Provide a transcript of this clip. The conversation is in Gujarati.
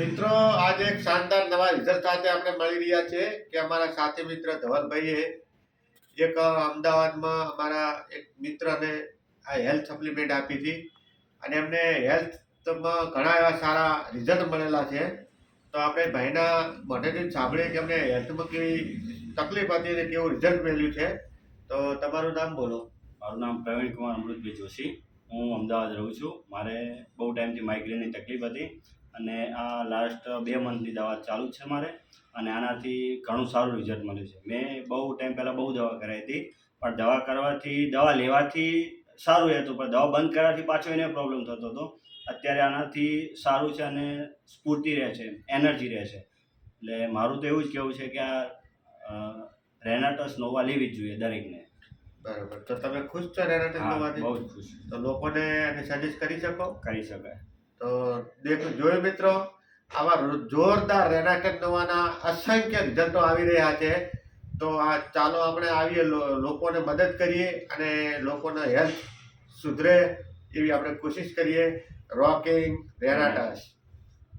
મિત્રો, આજે એક શાનદાર નવા રિઝલ્ટ સાથે આપણે મળી રહ્યા છે કે અમારા સાથી મિત્ર ધવલભાઈએ એક અમદાવાદમાં અમારા એક મિત્રને આ હેલ્થ સપ્લિમેન્ટ આપી હતી અને એમને હેલ્થમાં ઘણા એવા સારા રિઝલ્ટ મળેલા છે. તો આપણે ભાઈના મોઢેથી સાંભળીએ કે એમને હેલ્થમાં કેવી તકલીફ હતી અને કેવું રિઝલ્ટ મળ્યું છે. તો તમારું નામ બોલો. મારું નામ પ્રવીણ કુમાર અમૃતભાઈ જોશી. હું અમદાવાદ રહું છું. મારે બહુ ટાઈમથી માઇગ્રેનની તકલીફ હતી. અને આ લાસ્ટ બે મંથની દવા ચાલુ છે મારે અને આનાથી ઘણું સારું રિઝલ્ટ મળ્યું છે. મેં બહુ ટાઈમ પહેલાં બહુ દવા કરાવી હતી પણ દવા કરવાથી દવા લેવાથી સારું હતું પણ દવા બંધ કરવાથી પાછો એને પ્રોબ્લેમ થતો હતો. અત્યારે આનાથી સારું છે અને સ્ફૂર્તિ રહે છે એનર્જી રહે છે. એટલે મારું તો એવું જ કહેવું છે કે આ રેનાટસ નોવા લેવી જ જોઈએ દરેકને. બરાબર. તો તમે ખુશ છો રેનાટસ નોવાથી બહુ જ ખુશ તો લોકોને એને સજેસ્ટ કરી શકો? કરી શકાય. તો દેખ, જોયું મિત્રો? આવા જોરદાર રેનાટેક નવાના અસંખ્ય રિઝલ્ટો આવી રહ્યા છે. તો આ ચાલો આપણે આવીએ લોકોને મદદ કરીએ અને લોકોનો હેલ્થ સુધરે એવી આપણે કોશિશ કરીએ. રોકિંગ રેનાટસ